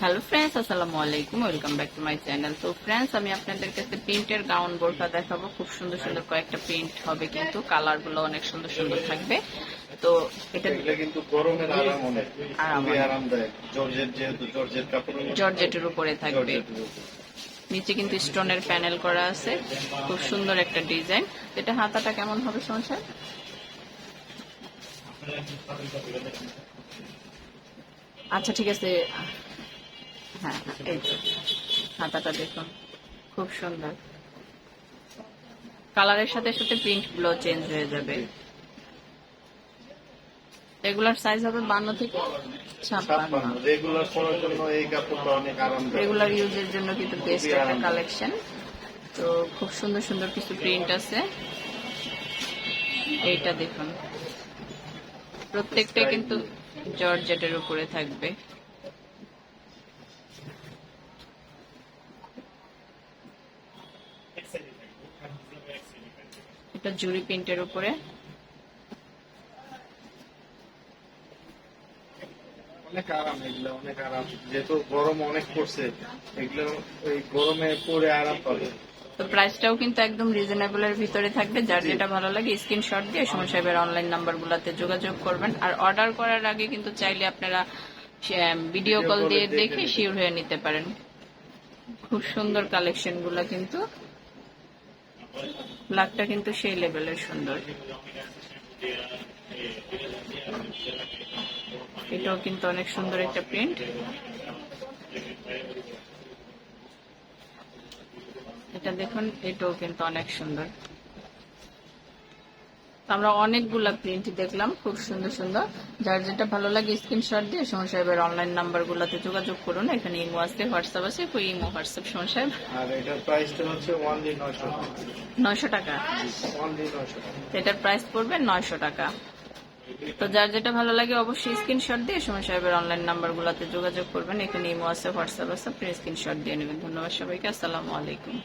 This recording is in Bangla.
হ্যালো ফ্রেন্ডস আসসালামু আলাইকুম welcome back to my channel তো ফ্রেন্ডস আমি আপনাদের কাছে প্রিন্টের গাউন বোরকা দেখাবো। খুব সুন্দর সুন্দর কয়েকটা প্রিন্ট হবে কিন্তু কালারগুলো অনেক সুন্দর সুন্দর থাকবে। তো এটা কিন্তু গরমের আরাম অনেক। আরাম খুবই আরামদায়ক। জর্জেট যেহেতু জর্জেট কাপড় জর্জেটের উপরে থাকবে। নিচে কিন্তু স্টোনের প্যানেল করা আছে। খুব সুন্দর একটা ডিজাইন। এটা হাতাটা কেমন হবে সংসার? আচ্ছা ঠিক আছে। হ্যাঁ এই তো। হাতাটা দেখুন খুব সুন্দর। কালারের সাথে সাথে প্রিন্টগুলো চেঞ্জ হয়ে যাবে। রেগুলার সাইজ হবে বান্ন থেকে ছাপ্পান্ন। রেগুলার পরার জন্য এই কাপড়টা অনেক আরামদায়ক। রেগুলার ইউজের জন্য কিন্তু বেস্ট একটা কালেকশন তো খুব সুন্দর সুন্দর কিছু প্রিন্ট আছে। এইটা দেখুন। প্রত্যেকটা কিন্তু জর্জেটের উপরে থাকবে। এটা জুরি প্রিন্টের উপরে। অনেক আরাম এগুলো অনেক আরাম। যেহেতু গরম অনেক পড়ছে এগুলো ওই গরমে পরে আরাম পাবে। তো প্রাইসটাও কিন্তু একদম রিজনেবল ভিতরে থাকবে। যার যেটা ভালো লাগে স্ক্রিনশট দিয়ে সময় সাহেবের অনলাইন নাম্বার গুলাতে যোগাযোগ করবেন। আর অর্ডার করার আগে কিন্তু চাইলে আপনারা ভিডিও কল দিয়ে দেখে দেখে শিওর হয়ে নিতে পারেন। খুব সুন্দর কালেকশনগুলা কিন্তু। ব্ল্যাকটা কিন্তু সেই লেভেলের সুন্দর। এটাও কিন্তু অনেক সুন্দর একটা প্রিন্ট এটা দেখুন, এটাও কিন্তু অনেক সুন্দর। আমরা অনেকগুলা প্রিন্ট দেখলাম খুব সুন্দর সুন্দর। যার যেটা ভালো লাগে স্ক্রিনশট দিয়ে সোহন সাহেবের অনলাইন নাম্বার গুলাতে যোগাযোগ করুন। এখানে ইমো আছে হোয়াটসঅ্যাপ আছে কই ইমো হোয়াটসঅ্যাপ সোহন সাহেব। আর এটার প্রাইসটা হচ্ছে ওয়ানলি নয়শো নয়শো টাকা? ওয়ানলি নয়শো টাকা। এটার প্রাইস পড়বে নয়শো টাকা। তো যার যেটা ভালো লাগে অবশ্যই স্ক্রিনশট দিয়ে সময় সাহেবের অনলাইন নাম্বার গুলাতে যোগাযোগ করবেন। এখানে ইমো আছে হোয়াটসঅ্যাপ আছে আপনি স্ক্রিনশট দিয়ে নেবেন। ধন্যবাদ সবাইকে আসসালামু আলাইকুম।